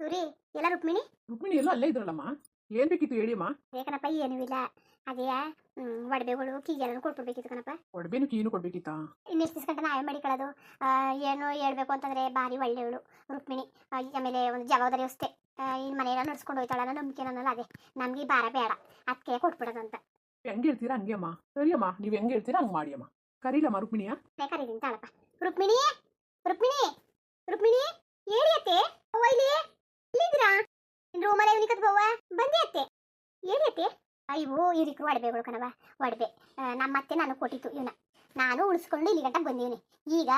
ಸೂರಿ ಎಲ್ಲ ರುಕ್ಮಿಣಿ? ರುಕ್ಮಿಣಿ ಎಲ್ಲ ಅಲ್ಲೇ ಇದ್ರಲ್ಲಮ್ಮ. ಏನ್ ಬೇಕಿತ್ತು ಹೇಳಿಮ್ಮ ಏಕನಪ್ಪ ಏನೂ ಇಲ್ಲ. ಅದೇ ಒಡವೆಗಳು ಕೀಗೆಲ್ಲ ಕೊಟ್ಬಿಡ್ಬೇಕಿತ್ತು ಕಣಪ್ಪ. ಒಡಬೇನು ಕೀನು ಕೊಡ್ಬೇಕಿತ್ತ? ಇನ್ನೆಷ್ಟು ದಿವಸ ಗಂಟೆ ನಾವೇ ಮಡಿಕೊಳ್ಳೋದು? ಏನು ಹೇಳ್ಬೇಕು ಅಂತಂದ್ರೆ ಬಾರಿ ಒಳ್ಳೆಯವಳು ರುಕ್ಮಿಣಿ. ಆಮೇಲೆ ಒಂದು ಜವಾಬ್ದಾರಿ ಅಷ್ಟೇ. ಈ ಮನೆಯೆಲ್ಲ ನಡ್ಸ್ಕೊಂಡು ಹೋಯ್ತಾಳ ನಂಬಿಕೆ ನನ್ನಲ್ಲ ಅದೇ. ನಮ್ಗೆ ಬಾರ ಭಾರ ಬೇಡ. ಅದಕ್ಕೆ ಕೊಟ್ಬಿಡೋದು ಅಂತ. ಹೆಂಗ್ ಹೇಳ್ತೀರಾ ಹಂಗೆ ಅಮ್ಮ. ಸರಿಯಮ್ಮ ನೀವ್ ಹೆಂಗ್ ಹೇಳ್ತೀರಾ ಹಂಗ್ ಮಾಡಿಯಮ್ಮ ಕರೀಲಮ್ಮ ರುಕ್ಮಿಣಿಯ? ಕರೀತೀನಿ ತಾಳಪ್ಪ. ರುಕ್ಮಿಣಿಯೇ ರುಕ್ಮಿಣಿ ರುಕ್ಮಿಣಿ ಹೇಳಿ ಅತ್ತೆ ಅವ್ವ ಇಲ್ಲಿ ಇಲ್ಲಿದ್ದೀರಾ ನಿನ್ ರೂಮಲ್ಲೇ ಇವನಿ ಕತ್ಬೋವ ಬಂದೆ ಅತ್ತೆ ಹೇಳಿ ಅತ್ತೆ ಅಯ್ಯೋ ಇವ್ರಿಕ್ರು ಒಡವೆಗಳು ಕಣವ ಒಡವೆ. ನಮ್ಮ ಮತ್ತೆ ನಾನು ಕೊಟ್ಟಿತ್ತು ಇವನ. ನಾನು ಉಳಿಸ್ಕೊಂಡು ಇಲ್ಲಿ ಗಂಟೆ ಬಂದೀನಿ ಈಗ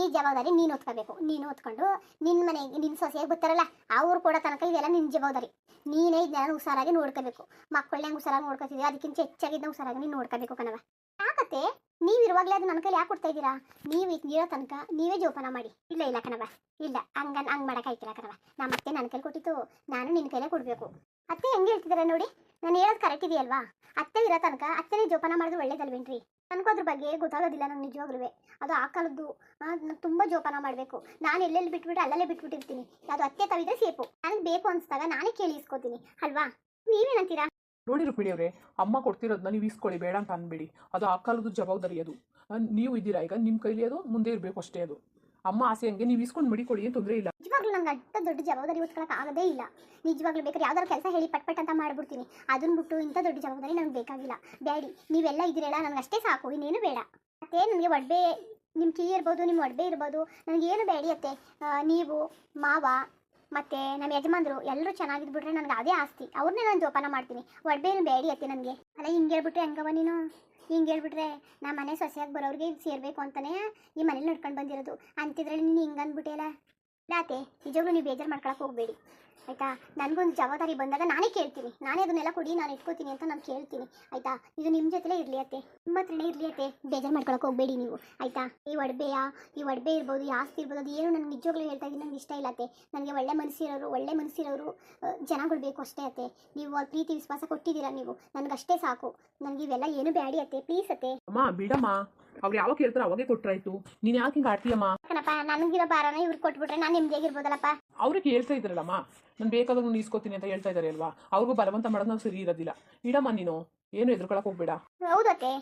ಈ ಜವಾಬ್ದಾರಿ ನೀನು ಓದ್ಕೋಬೇಕು ನೀನು ಓದ್ಕೊಂಡು ನಿನ್ನ ಮನೆಗೆ, ನಿನ್ನ ಸೊಸೆಯಾಗಿ ಗೊತ್ತಾರಲ್ಲ ಅವ್ರು ಕೊಡೋ ತನಕ ಇದೆಲ್ಲ ನಿನ್ನ ಜವಾಬ್ದಾರಿ. ನೀನೇ ಇದನ್ನೆಲ್ಲ ಹುಷಾರಾಗಿ ನೋಡ್ಕೋಬೇಕು. ಮಕ್ಕಳನ್ನ ಹೆಂಗ್ ಹುಷಾರಾಗಿ ನೋಡ್ಕೋತಿದ್ವಿ ಅದಕ್ಕಿಂತ ಹೆಚ್ಚಾಗಿ ಇದನ್ನ ಹುಷಾರಾಗಿ ನೀನು ನೋಡ್ಕೋಬೇಕು ಕಣವ ಯಾಕತ್ತೆ? ನೀವಿರುವಾಗಲೇ ಅದು ನನ್ನ ಕೈಲಿ ಯಾಕೆ ಕೊಡ್ತಾ ಇದ್ದೀರಾ? ನೀವು ಇರೋ ತನಕ ನೀವೇ ಜೋಪಾನ ಮಾಡಿ. ಇಲ್ಲ ಇಲ್ಲ ಕಣವ ಇಲ್ಲ, ಹಂಗ, ಹಂಗ್ ಮಾಡೋಕ್ಕಾಯ್ತಿಲ್ಲ ಕಣವ ನಮ್ಮ ಅತ್ತೆ ನನ್ನ ಕೈಲಿ ಕೊಟ್ಟಿತ್ತು. ನಾನು ನಿನ್ನ ಕೈಲೇ ಕೊಡಬೇಕು. ಅತ್ತೆ ಹೆಂಗೆ ಹೇಳ್ತಿದ್ದಾರೆ ನೋಡಿ? ನಾನು ಹೇಳೋದು ಕರೆಕ್ಟ್ ಇದೆಯಲ್ವಾ? ಅತ್ತೆ ಇರೋ ತನಕ ಅತ್ತೆನೇ ಜೋಪಾನ ಮಾಡಿದ್ರೆ ಒಳ್ಳೇದಲ್ವೇನ್ರಿ? ನನಗೂ ಅದ್ರ ಬಗ್ಗೆ ಗೊತ್ತಾಗೋದಿಲ್ಲ ನಾನು ನಿಜವಾಗ್ಲೂ ಅದು ಆ ಕಾಲದ್ದು ನಾನು ತುಂಬ ಜೋಪಾನ ಮಾಡಬೇಕು. ನಾನು ಎಲ್ಲೆಲ್ಲಿ ಬಿಟ್ಬಿಟ್ಟು ಅಲ್ಲಲ್ಲೇ ಬಿಟ್ಬಿಟ್ಟಿರ್ತೀನಿ. ಅದು ಅತ್ತೆ ತವಿದ್ರೆ ಸೇಫು ನನಗೆ ಬೇಕು ಅನಿಸ್ದಾಗ ನಾನೇ ಕೇಳಿ ಇಸ್ಕೋತೀನಿ ಅಲ್ವಾ? ನೀವೇನಂತೀರಾ? ನೋಡಿ ರುಕ್ಮಿಣಿ ಅವರೇ, ಅಮ್ಮ ಕೊಡ್ತಿರೋದು ನೀವು ಇಸ್ಕೊಳ್ಳಿ ಬೇಡ ಅಂತ ಅನ್ಬೇಡಿ ಅದು ಆ ಕಾಲದ ಜವಾಬ್ದಾರಿ ಅದು. ನೀವು ಇದ್ದೀರಾ ಈಗ? ನಿಮ್ಮ ಕೈಲಿ ಅದು, ಮುಂದೆ ಇರಬೇಕು ಅಷ್ಟೇ ಅದು. ಅಮ್ಮ ಆಸೆ ಹಂಗೆ, ನೀವು ಇಸ್ಕೊಂಡು ಮಡಿಕೊಳ್ಳಿ, ಏನು ತೊಂದರೆ ಇಲ್ಲ. ನಿಜವಾಗ್ಲೂ ನಂಗೆ ಅಷ್ಟ ದೊಡ್ಡ ಜವಾಬ್ದಾರಿ ಹೊತ್ಕೊಳಕ್ ಆಗದೇ ಇಲ್ಲ. ನಿಜವಾಗ್ಲೂ ಬೇಕಾದ್ರೆ ಯಾವ್ದಾರು ಕೆಲಸ ಹೇಳಿ ಪಟ್ ಪಟ್ ಅಂತ ಮಾಡ್ಬಿಡ್ತೀನಿ. ಅದನ್ನ ಬಿಟ್ಟು ಇಂಥ ದೊಡ್ಡ ಜವಾಬ್ದಾರಿ ನನಗೆ ಬೇಕಾಗಿಲ್ಲ. ಬೇಡಿ ನೀವೆಲ್ಲ ಇದ್ದೀರಲ್ಲ ನನಗೆ ಅಷ್ಟೇ ಸಾಕು, ಇನ್ನೇನು ಬೇಡ. ಮತ್ತೆ ನನಗೆ ಒಡವೆ ನಿಮ್ಮ ಕೀ ಇರ್ಬೋದು ನಿಮ್ಮ ಒಡವೆ ಇರ್ಬೋದು, ನನಗೇನು ಬೇಡಿ ಅತ್ತೆ? ನೀವು, ಮಾವ ಮತ್ತೆ ನಮ್ಮ ಯಜಮಾನ್ರು ಎಲ್ಲರೂ ಚೆನ್ನಾಗಿದ್ಬಿಟ್ರೆ ನನಗೆ ಅದೇ ಆಸ್ತಿ. ಅವ್ರನ್ನೇ ನಾನು ಜೋಪಾನ ಮಾಡ್ತೀನಿ. ಒಡ್ಬೇನು ಬೇಡಿ ಅತ್ತೆ ನನಗೆ. ಅಲ್ಲ, ಹಿಂಗೆ ಹೇಳ್ಬಿಟ್ರೆ ಹೆಂಗವ ನೀನು? ಹಿಂಗೆ ಹೇಳ್ಬಿಟ್ರೆ ನಮ್ಮ ಮನೆ ಸೊಸೆಯಾಗಿ ಬರೋರಿಗೆ ಸೇರಬೇಕು ಅಂತಲೇ ಈ ಮನೇಲಿ ನಡ್ಕೊಂಡು ಬಂದಿರೋದು. ಅಂತಿದ್ರಲ್ಲಿ ನೀನು ಹಿಂಗೆ ಅಂದ್ಬಿಟ್ಟೆಲ್ಲ ಇಲ್ಲಾತೆ ನಿಜವಾಗ್ಲೂ ನೀವು ಬೇಜಾರು ಮಾಡ್ಕೊಳಕ್ಕೆ ಹೋಗಬೇಡಿ. ಆಯ್ತಾ? ನನಗೊಂದು ಜವಾಬ್ದಾರಿ ಬಂದಾಗ ನಾನೇ ಕೇಳ್ತೀನಿ. ನಾನೇ ಅದನ್ನೆಲ್ಲ ಕೊಡಿ, ನಾನು ಇಟ್ಕೋತೀನಿ ಅಂತ ನಾನು ಕೇಳ್ತೀನಿ. ಆಯ್ತಾ? ಇದು ನಿಮ್ಮ ಜೊತೆಲೇ ಇರಲಿ ಅತ್ತೆ. ನಿಮ್ಮ ಹತ್ರನೇ ಇರಲಿ ಅತ್ತೆ. ಬೇಜಾರು ಮಾಡ್ಕೊಳಕ್ಕೆ ಹೋಗಬೇಡಿ ನೀವು. ಆಯ್ತಾ? ಈ ಒಡಬೆಯ, ಈ ಒಡಬೆ ಇರ್ಬೋದು, ಈ ಆಸ್ತಿ ಇರ್ಬೋದು ಏನು ನನಗೆ ನಿಜವಾಗ್ಲೂ ಹೇಳ್ತಾ ಇದ್ದೀನಿ ನನಗೆ ಇಷ್ಟ ಇಲ್ಲ ಅತ್ತೆ. ನನಗೆ ಒಳ್ಳೆ ಮನಸ್ಸಿರೋರು ಒಳ್ಳೆ ಮನಸ್ಸಿರೋರು ಜನಗಳು ಬೇಕು ಅಷ್ಟೇ ಅತ್ತೆ. ನೀವು ಅವ್ರ ಪ್ರೀತಿ ವಿಶ್ವಾಸ ಕೊಟ್ಟಿದ್ದೀರಾ ನೀವು? ನನಗಷ್ಟೇ ಸಾಕು. ನನಗೆ ಇವೆಲ್ಲ ಏನು ಬೇಡಿ ಅತ್ತೆ. ಪ್ಲೀಸ್ ಅತ್ತೆ. ಬಿಡಮ್ಮ. ಅವ್ರು ಯಾವಾಗ ಕೇಳ್ತಾರೋ ಅವಾಗೇ ಕೊಟ್ರಾಯ್ತು ನೀನ್ ಯಾಕೆ ಹಿಂಗೆ ಆಡ್ತೀಯಮ್ಮ? ಯಾಕನಪ್ಪ ನನಗಿರೋ ಭಾರನ ಇವ್ರಿಗೆ ಕೊಟ್ಬಿಟ್ರೆ ನಾನು ನೆಮ್ಮದಿಯಾಗಿರ್ಬೋದಲ್ಲಪ್ಪ ಅವ್ರಿಗೆ ಹೇಳ್ತಾ ಇದ್ರಲ್ಲಮ್ಮ ನಾನು ಬೇಕಾದಾಗ ನಾನು ಇಸ್ಕೋತೀನಿ ಅಂತ ಹೇಳ್ತಾ ಇದ್ದಾರೆ ಅಲ್ವಾ? ಅವ್ರಿಗೂ ಬಲವಂತ ಮಾಡೋದು ನಾವು ಸರಿ ಇರೋದಿಲ್ಲ. ಇಡಮ್ಮ ನೀನು. ಏನು ಎದ್ರುಕೊಳಕ್ ಹೋಗ್ಬೇಡ. ಹೌದಕ್ಕೆ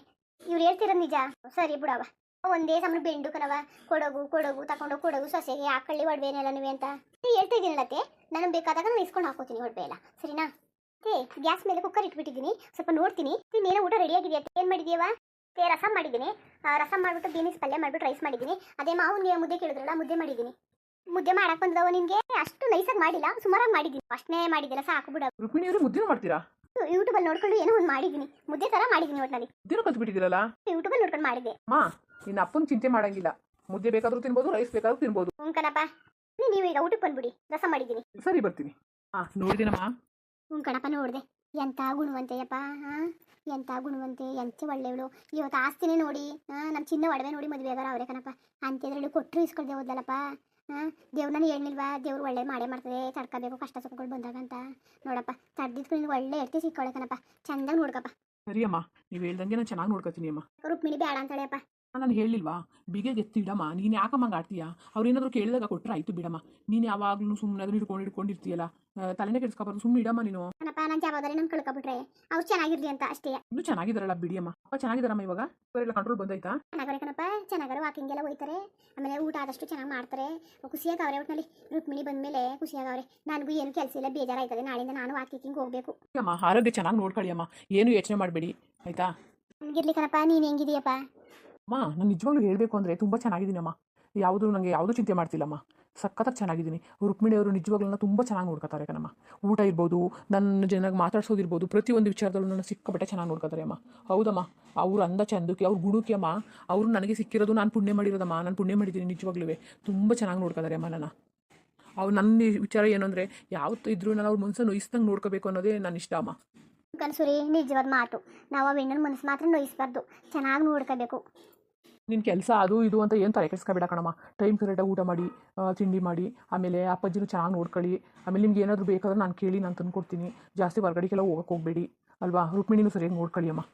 ಇವ್ರು ಹೇಳ್ತಿರೋದು ನಿಜ. ಸರಿ ಬಿಡವ ಒಂದೇ ಸಮಯ ಬೆಂಡು ಕಣವ ಕೊಡಗು ಕೊಡಗು ತಗೊಂಡೋಗಿ ಕೊಡಗು ಸೊಸೆಗೆ ಹಾಕೊಳ್ಳಿ ಒಡವೆನೆಲ್ಲ ನೀವೇ ಅಂತ. ನೀ ಹೇಳ್ತಾ ಇದ್ದೀನಲ್ಲತ್ತೆ ನಾನು ಬೇಕಾದಾಗ ನಾನು ಇಸ್ಕೊಂಡು ಹಾಕೋತೀನಿ ಒಡವೆ ಎಲ್ಲ. ಸರಿನಾ? ಏ ಗ್ಯಾಸ್ ಮೇಲೆ ಕುಕ್ಕರ್ ಇಟ್ಬಿಟ್ಟಿದ್ದೀನಿ. ಸ್ವಲ್ಪ ನೋಡ್ತೀನಿ. ನೀನೇನೋ ಊಟ ರೆಡಿ ಆಗಿದೆಯಾ ಏನು ಮಾಡಿದ್ಯವ ಏ ರಸಮ್ ಮಾಡಿದ್ದೀನಿ. ರಸಮ್ ಮಾಡಿಬಿಟ್ಟು ಬೀನಿಸ್ ಪಲ್ಯ ಮಾಡಿಬಿಟ್ಟು ರೈಸ್ ಮಾಡಿದ್ದೀನಿ. ಅದೇ ಮಾವನಿಗೆ ಮುದ್ದೆ ಕೇಳಿದ್ರಲ್ಲ ಮುದ್ದೆ ಮಾಡಿದ್ದೀನಿ. ಮುದ್ದೆ ಮಾಡಕ್ ಬಂದವ ನಿಮ್ಗೆ ಅಷ್ಟು ನೈಸಾಗಿ ಮಾಡಿಲ್ಲ ಸುಮಾರಾಗಿ ಮಾಡಿದ್ದೀನಿ. ಅಷ್ಟೇ ಮಾಡಿದ್ದಿಲ್ಲ ಸಾಕು ಬಿಡ. ರುಕ್ಮಿಣಿಯವರು ಮುದ್ದೆ ಮಾಡ್ತೀರಾ? ಯೂಟ್ಯೂಬ್ ಅಲ್ಲಿ ನೋಡ್ಕೊಂಡು ಏನೋ ಒಂದು ಮಾಡಿದ್ದೀನಿ. ಮುದ್ದೆ ಥರ ಮಾಡಿದ್ದೀನಿ ಒಟ್ಟಿನಲ್ಲಿ ಮುದ್ದಿನೂ ಯೂಟ್ಯೂಬ್ ಅಲ್ಲಿ ನೋಡ್ಕೊಂಡು ಮಾಡಿದೆ ಮಾ ನಿನ್ನ ಅಪ್ಪನ ಚಿಂತೆ ಮಾಡಂಗಿಲ್ಲ. ಮುದ್ದೆ ಬೇಕಾದ್ರೂ ತಿನ್ಬೋದು ರೈಸ್ ಬೇಕಾದ್ರೂ ತಿನ್ಬೋದು. ಹ್ಞೂ ಕಣಪ್ಪ. ನೀ- ನೀವು ಈಗ ಊಟಕ್ಕೆ ಬಂದ್ಬಿಡಿ. ರಸ ಮಾಡಿದ್ದೀನಿ. ಸರಿ ಬರ್ತೀನಿ. ಹಾ ನೋಡಿದ್ದೀನಮ್ಮ. ಹ್ಞೂ ಕಣಪ್ಪ ನೋಡಿದೆ. ಎಂಥ ಗುಣವಂತೆಯಪ್ಪ ಹಾಂ ಎಂಥ ಗುಣವಂತೆ ಎಂಥ ಒಳ್ಳೆಯವಳು. ಇವತ್ತು ಆಸ್ತಿನೇ ನೋಡಿ ಹಾಂ ನಮ್ಮ ಚಿನ್ನ ಒಡವೆ ನೋಡಿ ಮದುವೆ ಆಗಾರ ಅವರೇ ಕಣಪ್ಪ. ಅಂತಿದ್ರಲ್ಲಿ ಕೊಟ್ಟರು ಇಸ್ಕೊಳ್ದೆ ಹೋದಲ್ಲಪ್ಪ ಹಾಂ ದೇವ್ರನ್ನ ಹೇಳಿಲ್ವಾ ದೇವ್ರು ಒಳ್ಳೆ ಮಾಡೇ ಮಾಡ್ತದೆ ತಡ್ಕೋಬೇಕು ಕಷ್ಟ ಸುಖಗಳು ಬಂದಾಗ ಅಂತ. ನೋಡಪ್ಪ ತಡ್ದಿದ್ಕು ನಿನ್ಗೆ ಒಳ್ಳೆ ಎಡ್ತಿ ಸಿಕ್ಕೊಳ್ಳೆ ಕಣಪ್ಪ. ಚಂದಾಗಿ ನೋಡ್ಕಪ್ಪ. ಸರಿ ಅಮ್ಮ ನೀವು ಹೇಳ್ದಂಗೆ ನಾನು ಚೆನ್ನಾಗಿ ನೋಡ್ಕೊತೀನಿ ಅಮ್ಮ. ರುಕ್ಮಿಣಿ ಬೇಡ ಅಂತಾಳೆಯಪ್ಪ ನಾನು ಹೇಳಿಲ್ವಾ? ಬಿಗೆಗೆ ಎತ್ತಿಡಮ್ಮ ನೀನು ಯಾಕಮ್ಮ ಆಡ್ತೀಯ? ಅವ್ರೇನಾದ್ರು ಕೇಳಿದಾಗ ಕೊಟ್ಟರೆ ಆಯ್ತು ಬಿಡಮ್ಮ. ನೀನು ಯಾವಾಗಲೂ ಸುಮ್ಮನೆ ಅದನ್ನ ಹಿಡ್ಕೊಂಡು ಹಿಡ್ಕೊಂಡಿರ್ತೀಯಲ್ಲ ತಲೆನೇ ಕೆಡಿಸ್ಕೊಬಾರ್ದು. ಸುಮ್ಮನೆ ಇಡಮ್ಮ ನೀನು. ಕಣಪ್ಪ ನನ್ನ ಜವಾಬ್ದಾರಿ ನಾನು ಕಳ್ಕೊಬಿಟ್ರೆ. ಅವ್ರು ಚೆನ್ನಾಗಿರ್ಲಿ ಅಂತ ಅಷ್ಟೇ. ಇನ್ನೂ ಚೆನ್ನಾಗಿದ್ದಾರಲ್ಲ ಬಿಡಿಯಮ್ಮ ಅಪ್ಪ ಚೆನ್ನಾಗಿದ್ದಾರಮ್ಮ ಇವಾಗ? ಇವರೆಲ್ಲ ಕಂಟ್ರೋಲ್ ಬಂದೈತಾ ಚೆನ್ನಾಗವ್ರೆ ಕಣಪ್ಪ. ಚೆನ್ನಾಗರ ವಾಕಿಂಗ್ ಎಲ್ಲ ಹೋಯ್ತಾರೆ. ಆಮೇಲೆ ಊಟ ಆದಷ್ಟು ಚೆನ್ನಾಗಿ ಮಾಡ್ತಾರೆ. ಖುಷಿಯಾಗವ್ರೆ ಒಟ್ಟಿನಲ್ಲಿ ರುಕ್ಮಿಣಿ ಬಂದಮೇಲೆ ಅವರೇ. ನನಗೂ ಏನು ಕೆಲಸ ಇಲ್ಲ ಬೇಜಾರಾಯ್ತದೆ. ನಾಳೆಯಿಂದ ನಾನು ವಾಕಿಂಗ್ ಹೋಗ್ಬೇಕು. ಅಮ್ಮ ಆರೋಗ್ಯ ಚೆನ್ನಾಗಿ ನೋಡ್ಕೊಳ್ಳಿ ಅಮ್ಮ. ಏನು ಯೋಚನೆ ಮಾಡಬೇಡಿ. ಆಯ್ತಾ? ಹಂಗಿರ್ಲಿ ಕಣಪ್ಪ ನೀನು ಹೆಂಗಿದೀಯಪ್ಪ ಅಮ್ಮ, ನಾನು ನಿಜವಾಗ್ಲೂ ಹೇಳಬೇಕು ಅಂದರೆ ತುಂಬ ಚೆನ್ನಾಗಿದ್ದೀನಮ್ಮ ಯಾವುದು ನನಗೆ ಯಾವುದೂ ಚಿಂತೆ ಮಾಡ್ತಿಲ್ಲಮ್ಮ. ಸಖತ್ತಾಗಿ ಚೆನ್ನಾಗಿದ್ದೀನಿ. ರುಕ್ಮಿಣಿ ಅವರು ನಿಜವಾಗ್ಲೂ ತುಂಬ ಚೆನ್ನಾಗಿ ನೋಡ್ಕೊತಾರೆ ಕಣಮ್ಮ. ಊಟ ಇರ್ಬೋದು, ನನ್ನ ಜನಕ್ಕೆ ಮಾತಾಡ್ಸೋದಿರ್ಬೋದು ಪ್ರತಿಯೊಂದು ವಿಚಾರದಲ್ಲೂ ನನ್ನ ಸಿಕ್ಕಾಪಟ್ಟೆ ಚೆನ್ನಾಗಿ ನೋಡ್ಕೊತಾರೆ ಅಮ್ಮ. ಹೌದಮ್ಮ. ಅವ್ರ ಅಂದ ಚಂದಕ್ಕೆ, ಅವ್ರು ಗುಣಕ್ಕೆ ಅಮ್ಮ. ಅವರು ನನಗೆ ಸಿಕ್ಕಿರೋದು ನಾನು ಪುಣ್ಯ ಮಾಡಿರೋದಮ್ಮ. ನಾನು ಪುಣ್ಯ ಮಾಡಿದ್ದೀನಿ ನಿಜವಾಗ್ಲೂ ತುಂಬ ಚೆನ್ನಾಗಿ ನೋಡ್ಕೋತಾರೆ ಅಮ್ಮ ನನ್ನ. ಅವ್ರು ನನ್ನ ವಿಚಾರ ಏನು ಅಂದರೆ ಯಾವತ್ತು ಇದ್ರೂ ನಾನು ಅವ್ರ ಮನಸ್ಸನ್ನು ನೋಯಿಸ್ದಂಗೆ ನೋಡ್ಕೋಬೇಕು ಅನ್ನೋದೇ ನನ್ನ ಇಷ್ಟ ಅಮ್ಮ. ಕನಸುರಿ, ನಿಜವಾದ ಮಾತು. ನಾವು ಆ ಹೆಣ್ಣನ ಮನಸ್ಸು ಮಾತ್ರ ನೋಯಿಸ್ಬಾರ್ದು. ಚೆನ್ನಾಗಿ ನೋಡ್ಕೋಬೇಕು. ನಿನ್ನ ಕೆಲಸ ಅದು ಇದು ಅಂತ ಏನು ತಲೆ ಕೆಡಿಸ್ಕೊಬೇಡ ಕಣಮ್ಮ. ಟೈಮ್ ಕರೆಕ್ಟಾಗಿ ಊಟ ಮಾಡಿ ತಿಂಡಿ ಮಾಡಿ, ಆಮೇಲೆ ಅಪ್ಪಾಜಿನೂ ಚೆನ್ನಾಗಿ ನೋಡ್ಕೊಳ್ಳಿ. ಆಮೇಲೆ ನಿಮ್ಗೆ ಏನಾದರೂ ಬೇಕಾದ್ರೆ ನಾನು ಕೇಳಿ ನಾನು ತಂದುಕೊಡ್ತೀನಿ. ಜಾಸ್ತಿ ಹೊರಗಡೆಗೆಲ್ಲ ಹೋಗಕ್ಕೆ ಹೋಗಬೇಡಿ, ಅಲ್ವಾ? ರುಕ್ಮಿಣಿನೂ ಸರಿಯಾಗಿ ನೋಡ್ಕೊಳ್ಳಿ ಅಮ್ಮ.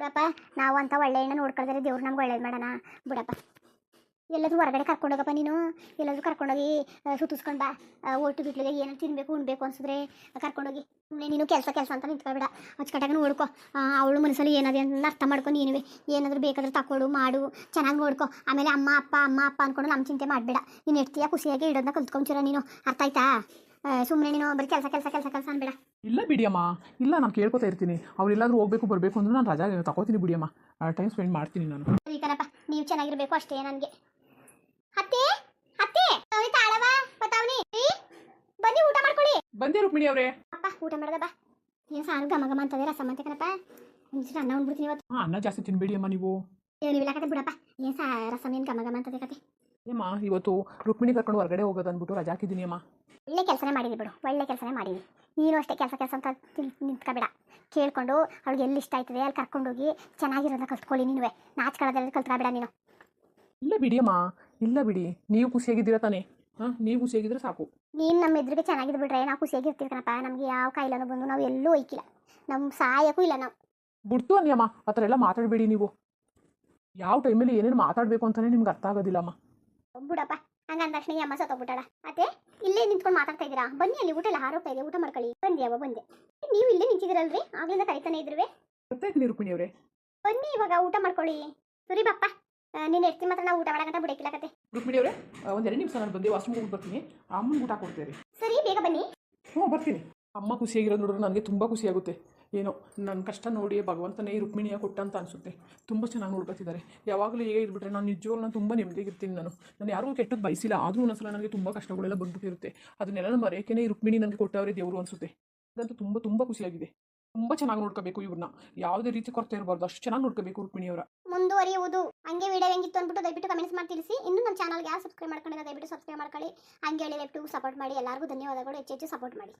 ಬಿಡಪ್ಪ ನಾವು ಅಂತ ಒಳ್ಳೆ ಹೆಣ್ಣು ನೋಡ್ಕೊಳ್ತಾರೆ, ದೇವ್ರು ನಮ್ಗೆ ಒಳ್ಳೇದು ಮಾಡೋಣ. ಬಿಡಪ್ಪ. ಎಲ್ಲಾದ್ರೂ ಹೊರಗಡೆ ಕರ್ಕೊಂಡೋಗಪ್ಪ ನೀನು. ಎಲ್ಲಾದ್ರೂ ಕರ್ಕೊಂಡೋಗಿ ಸುತ್ತಿಸ್ಕೊಂಡು ಬಾ. ಒಟ್ಟು ಬಿಟ್ಲಿಗೆ ಏನು ತಿನ್ಬೇಕು ಉಣ್ಬೇಕು ಅನ್ಸಿದ್ರೆ ಕರ್ಕೊಂಡೋಗಿ ಸುಮ್ಮನೆ ನೀನು ಕೆಲಸ ಕೆಲಸ ಅಂತ ನಿಂತ್ಕೊಬೇಡ ಅಚ್ಚುಕಟ್ಟಾಗ ನೋಡ್ಕೊ ಅವಳು ಮನಸ್ಸಲ್ಲಿ ಏನದೆ ಅಂತ ಅರ್ಥ ಮಾಡ್ಕೊ ನೀನುವೆ. ಏನಾದರೂ ಬೇಕಾದ್ರೆ ತಕೊಳ್ಳು ಮಾಡು. ಚೆನ್ನಾಗಿ ನೋಡ್ಕೊ. ಆಮೇಲೆ ಅಮ್ಮ ಅಪ್ಪ ಅಮ್ಮ ಅಪ್ಪ ಅಂದ್ಕೊಂಡು ನಮ್ಮ ಚಿಂತೆ ಮಾಡಬೇಡ. ನೀನು ಎಡ್ತೀಯ ಖುಷಿಯಾಗಿ ಇಡೋದನ್ನ ಕಲ್ತ್ಕೊಂತೀರ ನೀನು. ಅರ್ಥ ಆಯ್ತಾ? ಸುಮ್ಮನೆ ನೀನು ಬರೀ ಕೆಲಸ ಕೆಲಸ ಕೆಲಸ ಕೆಲಸ ಅನ್ಬೇಡ. ಇಲ್ಲ ಬಿಡಿಯಮ್ಮ. ಇಲ್ಲ ನಾನು ಕೇಳ್ಕೊತಾ ಇರ್ತೀನಿ. ಅವ್ರೆಲ್ಲಾದ್ರೂ ಹೋಗ್ಬೇಕು ಬರಬೇಕು ಅಂದ್ರೆ ನಾನು ರಜಾ ತಗೋತೀನಿ ಬಿಡಿಯಮ್ಮ. ಟೈಮ್ ಸ್ಪೆಂಡ್ ಮಾಡ್ತೀನಿ ನಾನು. ಸರಿ ಕಣಪ್ಪ ನೀವು ಚೆನ್ನಾಗಿರ್ಬೇಕು ಅಷ್ಟೇ ನನಗೆ. ಅತ್ತೆ ಅತ್ತೆ ಅವನಿ ತಾಳವ ಬತ್ತಾವನಿ ಬನ್ನಿ ಊಟ ಮಾಡ್ಕೊಳ್ಳಿ. ಬಂದೆ ರುಕ್ಮಿಣಿ ಅವರೇ. ಅಪ್ಪ ಊಟ ಮಾಡದ ಬಾ. ಏನು ಸಾರು ಗಮ ಗಮ ಅಂತದೆ ರಸಮ್ ಅಂತ ಕಣಪ್ಪ. ಒಂದಿಷ್ಟು ಅನ್ನ ಉಂಡ್ಬಿಡ್ತೀನಿ ಇವತ್ತು. ಹಾ ಅನ್ನ ಜಾಸ್ತಿ ತಿನ್ಬೇಡಿ ಅಮ್ಮ ನೀವು. ಏನಿಲ್ಲ ಕತೆ ಬಿಡಪ್ಪ. ಏನ್ ಸಾ ರಸಮ್ ಏನು ಗಮ ಅಂತದೆ ಕತೆ. ಏಮ್ಮ ಇವತ್ತು ರುಕ್ಮಿಣಿ ಕರ್ಕೊಂಡು ಹೊರಗಡೆ ಹೋಗೋದು ಅಂದ್ಬಿಟ್ಟು ರಜಾ ಹಾಕಿದ್ದೀನಿ ಅಮ್ಮ. ಒಳ್ಳೆ ಕೆಲಸನೇ ಮಾಡಿದಿ ಬಿಡು ಒಳ್ಳೆ ಕೆಲಸನೇ ಮಾಡಿದಿ ನೀನು ಅಷ್ಟೇ ಕೆಲಸ ಕೆಲಸ ಅಂತ ನಿಂತ್ಕೊಬೇಡ. ಕೇಳ್ಕೊಂಡು ಅವಳಿಗೆ ಎಲ್ಲಿ ಇಷ್ಟ ಆಯ್ತದೆ ಅಲ್ಲಿ ಕರ್ಕೊಂಡೋಗಿ ಚೆನ್ನಾಗಿರೋದನ್ನ ಕಲ್ತ್ಕೊಳ್ಳಿ ನೀನುವೆ. ನಾಚ್ಕೊಳ್ಳೋದ್ರಲ್ಲಿ ಕಲ್ತ್ಕೊಬೇಡ ನೀನು. ಇಲ್ಲ ಬಿಡಿಯಮ್ಮ ಇಲ್ಲ ಬಿಡಿ. ನೀವು ಖುಷಿಯಾಗಿದ್ದೀರಾ ತಾನೇ? ಹಾ ನೀವು ಖುಷಿಯಾಗಿದ್ರೆ ಸಾಕು. ನೀನು ನಮ್ಮ ಎದುರಿಗೆ ಚೆನ್ನಾಗಿದ್ದು ಬಿಟ್ರೆ ನಾವು ಖುಷಿಯಾಗಿರ್ತೀವಿ ಕಣಪ್ಪ ನಮಗೆ ಯಾವ ಕಾಯಿಲೆನೂ ಬಂದು ನಾವು ಎಲ್ಲೂ ಒಯ್ಕಿಲ್ಲ. ನಮ್ಮ ಸಹಾಯಕ್ಕೂ ಇಲ್ಲ ನಾವು. ಬಿಡ್ತು ಅನ್ಯಮ್ಮ ಆ ಥರ ಎಲ್ಲ ಮಾತಾಡಬೇಡಿ ನೀವು. ಯಾವ ಟೈಮಲ್ಲಿ ಏನೇನು ಮಾತಾಡಬೇಕು ಅಂತಲೇ ನಿಮ್ಗೆ ಅರ್ಥ ಆಗೋದಿಲ್ಲಮ್ಮ. ಬಿಡಪ್ಪ ಹಂಗ ಅಂದ ತಕ್ಷಣ ಅಮ್ಮ ಸತ್ತೋಗ್ಬಿಟ್ಟಾಳ. ಮತ್ತೆ ಇಲ್ಲೇ ನಿಂತ್ಕೊಂಡು ಮಾತಾಡ್ತಾ ಇದ್ದೀರಾ? ಬನ್ನಿ ಅಲ್ಲಿ ಊಟ ಎಲ್ಲ ಹಾರೋಗ್ತಾ ಇದೆ. ಊಟ ಮಾಡ್ಕೊಳ್ಳಿ. ಬಂದೆ ಅವ ಬಂದೆ. ನೀವು ಇಲ್ಲೇ ನಿಂತಿದ್ದೀರಲ್ರಿ? ಆಗ್ಲಿಂದ ಕರಿತಾನೆ ಇದ್ರುವೆ. ಗೊತ್ತಾಯ್ತು ಅವರೇ ಬನ್ನಿ ಇವಾಗ ಊಟ ಮಾಡ್ಕೊಳ್ಳಿ. ಸರಿ ಬಪ್ಪ ನೀನು ಎಷ್ಟು ಮಾತ್ರ ನಾವು ಊಟ ಮಾಡಕಂತ ಬಿಡಕ್ಕಿಲ್ಲ ಕತೆ. ರುಕ್ಮಿಣಿ ಅವರೇ ಒಂದೆರಡು ನಿಮಿಷ ನಾನು ಬಂದು ವಾಶ್ರೂಮ್ ಹೋಗಿ ಬರ್ತೀನಿ. ಅಮ್ಮನ ಊಟ ಕೊಡ್ತೇವೆ ಸರಿ ಬೇಗ ಬನ್ನಿ. ಹ್ಞೂ ಬರ್ತೀನಿ. ಅಮ್ಮ ಖುಷಿಯಾಗಿರೋದು ನೋಡಿದ್ರೆ ನನಗೆ ತುಂಬ ಖುಷಿಯಾಗುತ್ತೆ. ಏನೋ ನನ್ನ ಕಷ್ಟ ನೋಡಿ ಭಗವಂತನೇ ರುಕ್ಮಿಣಿಯ ಕೊಟ್ಟ ಅಂತ ಅನಿಸುತ್ತೆ. ತುಂಬ ಚೆನ್ನಾಗಿ ನೋಡ್ಕೊತಿದ್ದಾರೆ. ಯಾವಾಗಲೂ ಹೇಗೆ ಇದ್ಬಿಟ್ರೆ ನಾನು ನಿಜವಾಗ್ಲೂ ನಾನು ತುಂಬ ನೆಮ್ಮದಿಯಾಗಿರ್ತೀನಿ ನಾನು. ನಾನು ಯಾರಿಗೂ ಕೆಟ್ಟದ್ದು ಬಯಸಿಲ್ಲ. ಆದರೂ ಒಂದೊಂದ್ಸಲ ನನಗೆ ತುಂಬ ಕಷ್ಟಗಳೆಲ್ಲ ಬಂದ್ಬಿಟ್ಟಿರುತ್ತೆ. ಅದನ್ನೆಲ್ಲ ಮರೆಯೋಕೆ ಈ ರುಕ್ಮಿಣಿ ನನಗೆ ಕೊಟ್ಟವರೇ ದೇವರು ಅನಿಸುತ್ತೆ. ಅದಂತೂ ತುಂಬ ತುಂಬ ಖುಷಿಯಾಗಿದೆ. ತುಂಬ ಚೆನ್ನಾಗಿ ನೋಡ್ಕೋಬೇಕು ಇವ್ರನ್ನ ಯಾವುದೇ ರೀತಿ ಕೊರತೆ ಇರಬಾರ್ದು ಅಷ್ಟು ಚೆನ್ನಾಗಿ ನೋಡ್ಕೋಬೇಕು ರುಕ್ಮಿಣಿಯವರ. ಮುಂದುವರಿಯುವುದು. ಹಂಗೆ ವಿಡಿಯೋ ಹೆಂಗಿತ್ತು ಅಂದ್ಬಿಟ್ಟು ದಯವಿಟ್ಟು ಕಮೆಂಟ್ಸ್ ಮಾಡಿ ತಿಳಿಸಿ. ಇನ್ನು ನಮ್ಮ ಚಾನಲ್ಗೆ ಯಾರು ಸಬ್ಸ್ಕ್ರೈಬ್ ಮಾಡ್ಕೊಂಡಿಲ್ಲ, ದಯವಿಟ್ಟು ಸಬ್ಸ್ಕ್ರೈಬ್ ಮಾಡ್ಕೊಳ್ಳಿ. ಹಂಗೆ ಹೇಳಿ ದಯವಿಟ್ಟು ಸಪೋರ್ಟ್ ಮಾಡಿ. ಎಲ್ಲರಿಗೂ ಧನ್ಯವಾದಗಳು. ಹೆಚ್ಚು ಹೆಚ್ಚು ಸಪೋರ್ಟ್ ಮಾಡಿ.